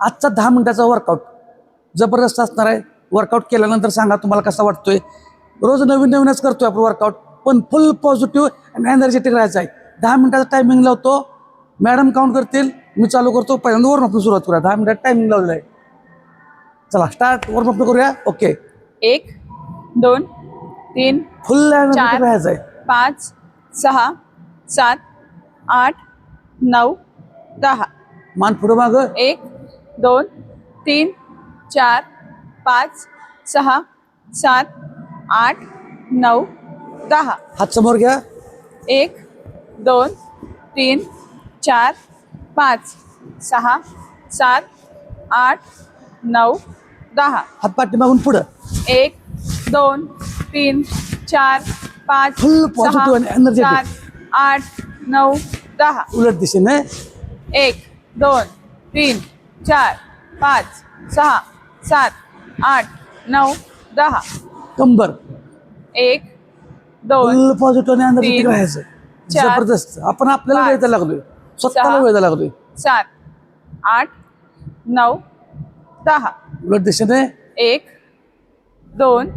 आजचा दहा मिनिटाचा वर्कआउट जबरदस्त असणार आहे. वर्कआउट केल्यानंतर सांगा तुम्हाला कसा वाटतोय. रोज नवीन नवीनच करतोय आपण वर्कआउट पण फुल पॉझिटिव्ह आणि एनर्जेटिक राहायचं आहे. दहा मिनिटाचा टायमिंग लावतो. मॅडम काउंट करतील. मी चालू करतो. पहिल्यांदा वरून आपण सुरुवात करूया. दहा मिनिटात टायमिंग लावलेलं आहे चला स्टार्ट वरून आपण करूया. ओके एक दोन तीन फुल. राहायचं आहे. पाच सहा सात आठ नऊ दहा. मान पुढं मागं. एक दोन तीन चार पाच सहा सात आठ नऊ दहा. हात समोर घ्या. एक दोन तीन चार पाच सहा सात आठ नऊ दहा. हात पाठीमागून पुढं. एक दोन तीन चार पाच energetic. सात आठ नऊ दहा. उलट दिशेने. एक दोन तीन चार पाच सहा सात आठ नऊ दहा. कंबर. एक दोन पॉझिटिव्ह तीन, राहायचं? चार, जबरदस्त. आपण आपल्याला पाच, वेळ लागलोय. स्वतःला सहा, वेळ लागलोय. सात आठ नऊ दहा. उलट दिशेने. एक दोन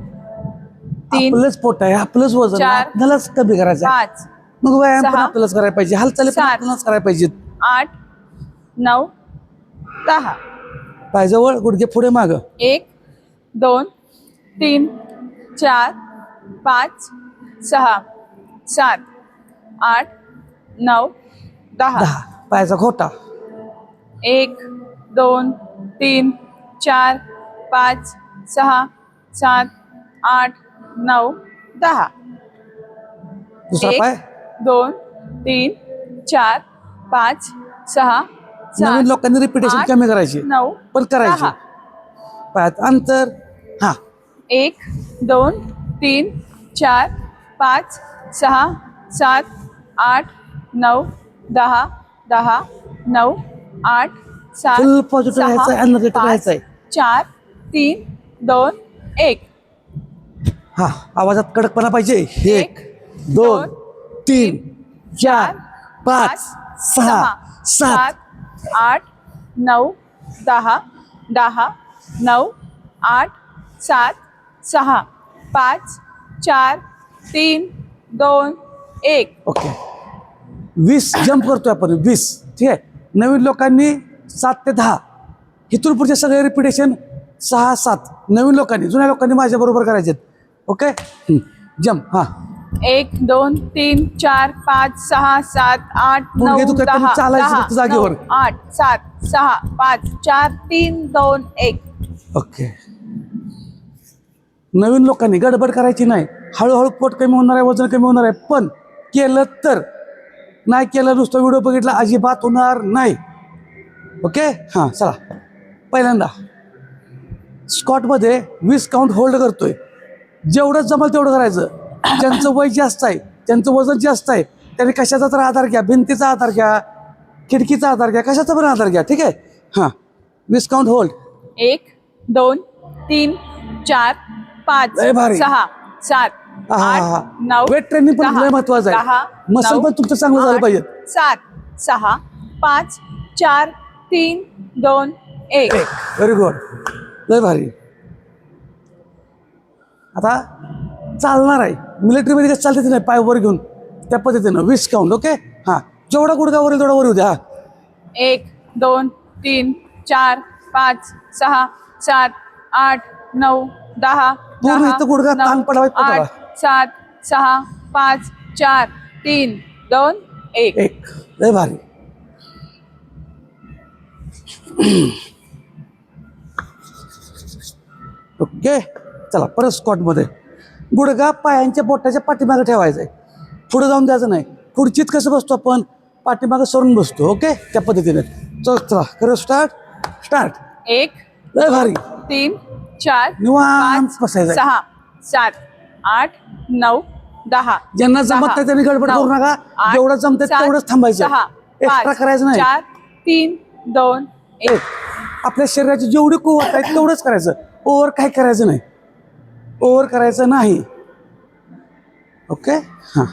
तीन आपलंच पोट आहे आपलंच वजन आहे, चार, आपल्यालाच कमी करायचं आहे. पाच मग व्यायाम पण सहा, आपल्यालाच करायला पाहिजे हालचाली पण सात, आपल्यालाच करायला पाहिजेत. आठ नऊ दहा. पायजवळ गुडघे पुढे माग. एक दोन तीन चार पाच सहा सात आठ नऊ दहा. दहा. पायाचा खोटा. एक दोन तीन चार पाच सहा सात आठ नऊ दहा. दुसरा एक, पाय. दोन तीन चार पाच सहा नवीन लोकांनी रिपिटेशन कमी करायची. नऊ पण करायची. पायात अंतर हा. एक दोन तीन चार पाच सहा सात आठ नऊ दहा दहा नऊ आठ सात पॉझिटिव्ह चार तीन दोन एक. हा आवाजात कडकपणा पाहिजे. एक दोन तीन चार पाच सहा सात आठ नऊ दहा दहा नऊ आठ सात सहा पाच चार तीन दोन एक. ओके. वीस जम्प करतोय आपण. वीस. ठीक आहे? नवीन लोकांनी सात ते दहा. इथून पुढचे सगळे रिपिटेशन सहा सात. नवीन लोकांनी जुन्या लोकांनी माझ्याबरोबर करायचे ओके? जम्प हां. एक दोन तीन चार पाच सहा सात आठ गुडघे नऊ दुखत दहा जागेवर. नऊ, आठ सात सहा पाच चार तीन दोन एक. ओके नवीन लोकांनी गडबड करायची नाही. हळूहळू पोट कमी होणार आहे वजन कमी होणार आहे. पण केलं तर. नाही केलं नुसतं व्हिडिओ बघितला अजिबात होणार नाही. ओके हां चला. पहिल्यांदा. स्कॉटमध्ये वीस काउंट होल्ड करतोय. जेवढं जमल तेवढं करायचं. ज्यांचं वय जास्त आहे ज्यांचं वजन जास्त आहे त्यांनी कशाचा तर आधार घ्या भिंतीचा आधार घ्या खिडकीचा आधार घ्या कशाचा पण आधार घ्या ठीक आहे? हां वीस काउंट होल्ड एक दोन तीन चार पाच लय भारी. सहा सात आठ नऊ वेट ट्रेनिंग पण दहा, लय महत्वाचं दहा, आहे मसल नऊ, पण तुमचं चांगलं झालं आठ, पाहिजे. सात सहा पाच चार तीन दोन एक. व्हेरी गुड लय भारी. आता चालणार आहे. मिलिटरीमध्ये कसं चालते नाही पाय वर घेऊन. त्या पद्धतीनं वीस काउंट ओके हां. जेवढा गुडघा वर येईल तेवढा वर येऊ द्या एक दोन तीन चार पाच सहा सात आठ नऊ दहा पूर्ण दहा, इथं गुडघा नऊ, ताण पडावा आठ सात सहा पाच चार तीन दोन एक. एक. लय भारी. ओके चला परत स्कॉटमध्ये गुडघा पायांच्या बोटाच्या पाठीमागे ठेवायचा आहे पुढे जाऊन द्यायचं नाही. खुर्चीत कसं बसतो आपण? पाठीमागे सरून बसतो ओके? त्या पद्धतीने. चल चला खरं स्टार्ट स्टार्ट एक लय भारी. तीन चार निवांत बसायचं. सहा सात आठ नऊ दहा ज्यांना जमत नाही त्यांनी गडबड करू नका. जेवढं जमतं तेवढंच थांबायचं. एक्स्ट्रा करायचं नाही. चार तीन दोन एक. आपल्या शरीराची जेवढी कुवत आहे तेवढंच करायचं. ओव्हर काय करायचं नाही. ओव्हर करायचं नाही. ओके? हां.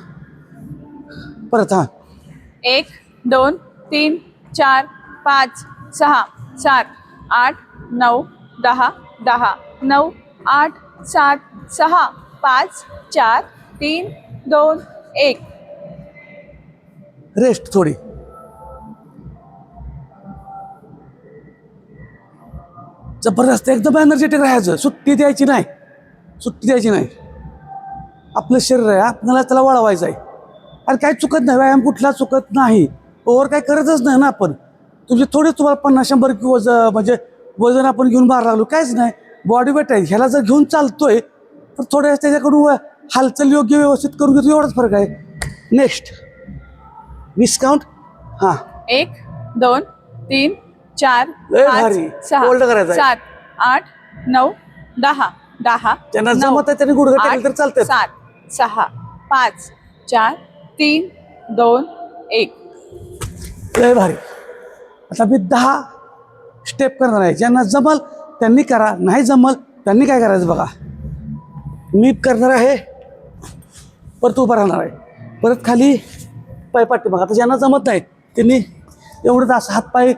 परत हां. एक दोन तीन चार पाच सहा सात आठ नऊ दहा दहा नऊ आठ सात सहा पाच चार तीन दोन एक. रेस्ट थोडी. जबरदस्त. एकदम एनर्जेटिक राहायचं. सुट्टी द्यायची नाही. सुट्टी द्यायची नाही. आपलं शरीर आहे आपल्याला त्याला वळवायचं आहे. आणि काही चुकत नाही व्यायाम कुठला चुकत नाही. ओव्हर काय करतच नाही ना आपण. तुमचे थोडे तुम्हाला पन्नास शंभर किलो वज म्हणजे वजन आपण घेऊन बाहेर लागलो काहीच नाही. बॉडी वेट आहे. ह्याला जर घेऊन चालतोय तर थोड्या त्याच्याकडून हालचाल योग्य व्यवस्थित करून घेतो एवढाच फरक आहे. नेक्स्ट वीस काउंट हां. एक दोन तीन चार भारी. करायचं. सात आठ नऊ दहा. दहा ज्यांना नऊ, जमत आहे त्यांनी गुडघे टेकले तर चालतंय. सात सहा पाच चार तीन दोन एक. लय भारी. आता मी दहा स्टेप करणार आहे. ज्यांना जमल त्यांनी करा. नाही जमल त्यांनी काय करायचं बघा. मी करणार आहे परत उभं राहणार आहे. परत खाली पाय पाठीमाग आता ज्यांना जमत नाही त्यांनी एवढंच असं हात पाय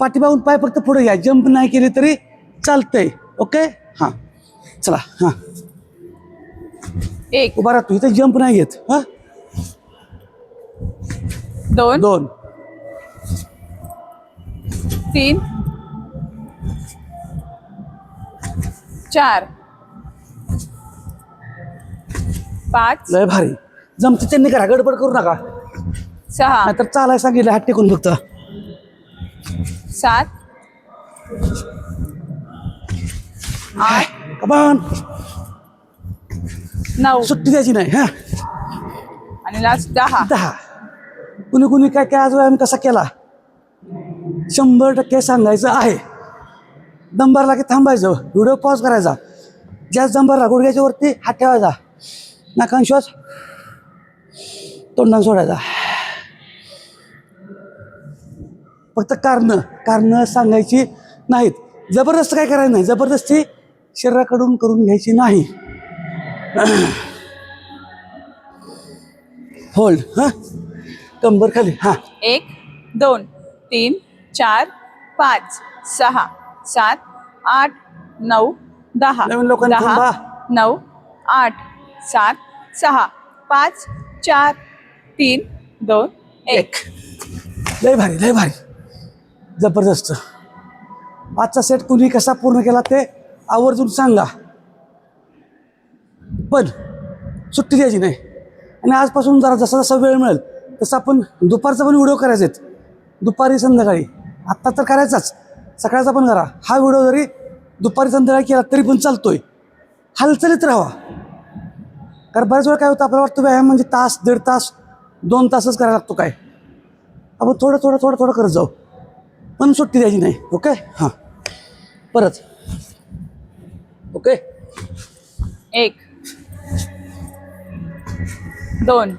पाठीमागून पाय फक्त पुढे घ्या. जंप नाही केली तरी चालतंय. ओके हां. चला हां. एक. उभा राहतो इथे जंप नाही घेत हां. दोन. दोन. तीन. चार. पाच. लय भारी. जमते त्यांनी करा गडबड करू नका. सहा. नाहीतर चालाय सांगितलं हात टेकून फक्त. सात. आठ. कमान नऊ. सुट्टी द्यायची नाही हा. आणि लास्ट दहा. दहा. कुणी कुणी काय काय आज व्यायाम कसा केला? शंभर टक्के सांगायचं आहे. दंबारला की थांबायचं. व्हिडिओ पॉज करायचा. ज्याच दंबारला गुडघ्याच्या वरती हात ठेवायचा. नाकान श्वास. तोंडान सोडायचा. फक्त कारण कारण सांगायची नाहीत. जबरदस्त काय करायचं नाही. जबरदस्ती शरीराकडून करून घ्यायची नाही. होल्ड हां? कंबर खाली हां. एक दोन तीन चार पाच सहा सात आठ नऊ दहा. नवीन लोकांनी दहा. नऊ आठ सात सहा पाच चार तीन दोन एक. लय भारी लय भारी. जबरदस्त. आजचा सेट कुणी कसा पूर्ण केला ते? आवर्जून सांगा. पण सुट्टी द्यायची नाही. आणि आजपासून जरा जसा जसा वेळ मिळेल तसं आपण दुपारचा पण व्हिडिओ करायचे आहेत. दुपारी संध्याकाळी. आत्ता तर करायचाच. सकाळचा पण करा. हा व्हिडिओ जरी दुपारी संध्याकाळी केला तरी पण चालतोय. हालचालीत राहावा कारण बऱ्याच वेळा काय होतं आपल्याला वाटतं व्यायाम म्हणजे तास दीड तास दोन तासच करायला लागतो काय? आपण थोडं थोडं थोडं थोडं करत जाऊ. पण सुट्टी द्यायची नाही. ओके? हां. परत. ओके? एक. दोन.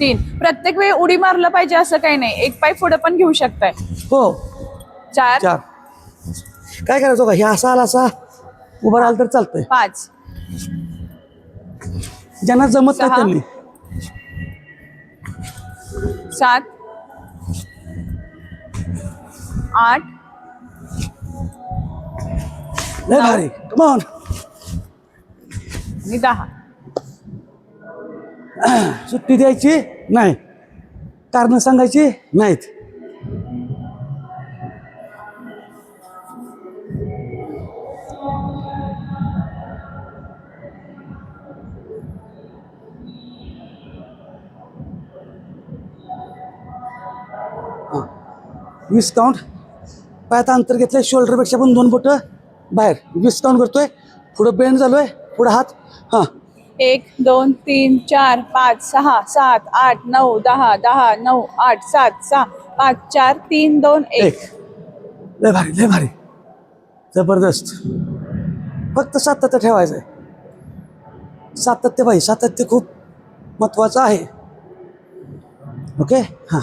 तीन. प्रत्येक वेळी उडी मारलं पाहिजे असं काही नाही. एक पाय पुढे पण घेऊ शकताय. हो. चार. चार. काय करायचं का हे असा आला असा. उभं राहिलं तर चालतंय. पाच. ज्यांना जमत नाही सहा. त्यांनी. सात. आठ. लय भारी. कमॉन आणि दहा सुट्टी द्यायची? नाही. कारण सांगायची? नाहीत. हां. वीस काउंट पायात अंतर घेतलंय शोल्डरपेक्षा पण दोन बोटं. बाहेर वीस काउंट करतोय. पुढं बेंड झालोय पुढं हात. हां. एक दोन तीन चार पाच सहा सात आठ नऊ दहा दहा नऊ आठ सात सहा पाच चार तीन दोन एक. लय भारी लय भारी. जबरदस्त. फक्त सातत्य ठेवायचं आहे. सातत्य पाहिजे सातत्य खूप महत्त्वाचं आहे. ओके? हां.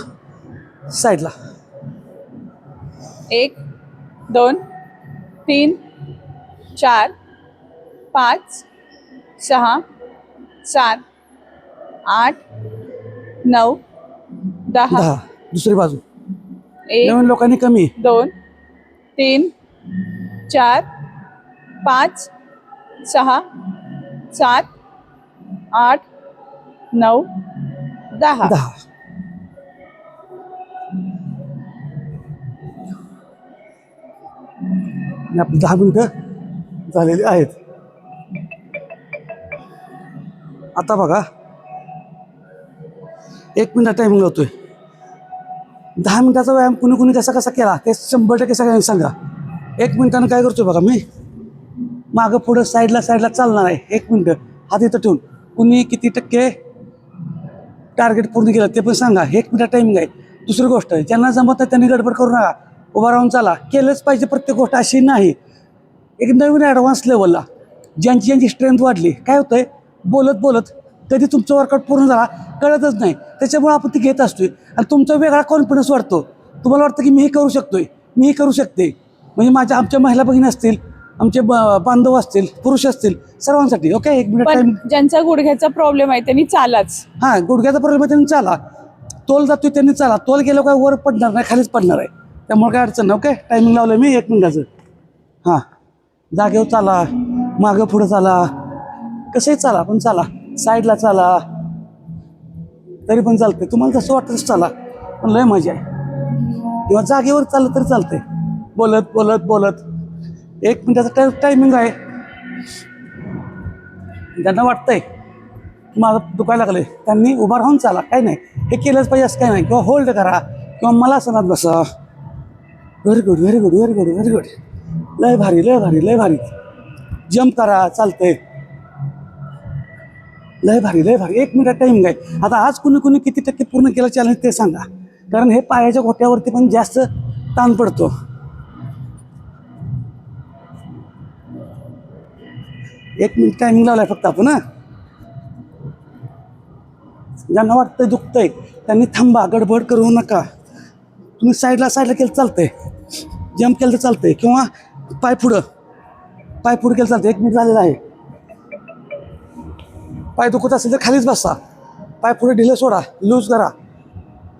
साईडला. एक दोन तीन चार पाच सहा सात आठ नऊ दहा. दहा. दुसरी बाजू. एक नवीन लोकांनी कमी. दोन तीन चार पाच सहा सात आठ नऊ दहा. दहा. आणि आपली दहा मिनटं. झालेले आहेत. आता बघा. एक मिनिट टायमिंग लावतोय. दहा मिनिटाचा व्यायाम कुणी कुणी कसा कसा केला ते शंभर टक्के सगळ्यांनी सांगा. एक मिनिटानं काय करतोय बघा मी. मागं पुढं साईडला साईडला चालणार आहे. एक मिनटं. हात इथं ठेवून. कुणी किती टक्के टार्गेट पूर्ण केलं ते पण सांगा. एक मिनिट टायमिंग आहे. दुसरी गोष्ट आहे ज्यांना जमत नाही त्यांनी गडबड करू नका. उभा राहून चाला. केलंच पाहिजे प्रत्येक गोष्ट. अशी नाही. एक नवीन ॲडव्हान्स लेवलला ज्यांची ज्यांची स्ट्रेंथ वाढली. काय होतंय? बोलत बोलत कधी तुमचं वर्कआउट पूर्ण झाला कळतच नाही. त्याच्यामुळे आपण ती घेत असतोय. आणि तुमचा वेगळा कॉन्फिडन्स वाढतो. तुम्हाला वाटतं की मी हे करू शकतोय. मी हे करू शकते. म्हणजे माझ्या आमच्या महिला भगिनी असतील आमचे बांधव असतील पुरुष असतील सर्वांसाठी. ओके एक मिनिट टाईम ज्यांचा गुडघ्याचा प्रॉब्लेम आहे त्यांनी चालाच. हां गुडघ्याचा प्रॉब्लेम आहे त्यांनी चाला. तोल जातोय त्यांनी चाला. तोल गेलो काय वर पडणार नाही खालीच पडणार आहे. त्यामुळे काय अडचण नाही. ओके टायमिंग लावलं मी एक मिनिटाचं. हां. जागेवर चाला मागं पुढं चाला. कसंही चाला पण चाला. साईडला चाला. तरी पण चालते तुम्हाला जसं वाटतं तसं चाला. पण लय मजा आहे. किंवा जागेवर चाललं तरी चालते बोलत बोलत बोलत. एक मिनिटाचा टाय टायमिंग आहे. ज्यांना वाटतंय माझं दुखायला लागले त्यांनी उभा राहून चाला. काय नाही. हे केलंच पाहिजे असं काय नाही. किंवा होल्ड करा. किंवा मला सणात बसा. Very good very good very good very good लय भारी लय भारी लय भारी. जम्प करा चालतंय. लय भारी लय भारी. एक मिनिट टाईम काय आता आज कुणी कुणी किती टक्के पूर्ण केलं चॅलेंज ते सांगा. कारण हे पायाच्या घोट्यावरती पण जास्त ताण पडतो. एक मिनिट टायमिंग लावलाय फक्त आपण ज्यांना वाटतंय दुखतंय त्यांनी थांबा गडबड करू नका. तुम्ही साईडला साईडला केलं चालतंय. जम्प केलं तर चालतंय. किंवा पाय पुढं. पाय पुढं केलं चालतं एक मिनिट झालेलं आहे. पाय दुखत असेल तर खालीच बसा. पाय पुढे ढिले सोडा. लूज करा.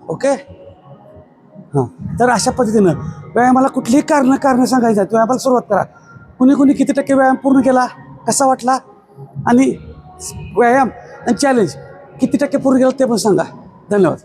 ओके हां. तर अशा पद्धतीनं व्यायामाला कुठलीही कारणं कारणं सांगायचं आहेत व्यायामाला सुरुवात करा. कुणी कुणी किती टक्के व्यायाम पूर्ण केला कसा वाटला? आणि व्यायाम आणि चॅलेंज किती टक्के पूर्ण केलं ते पण सांगा. धन्यवाद.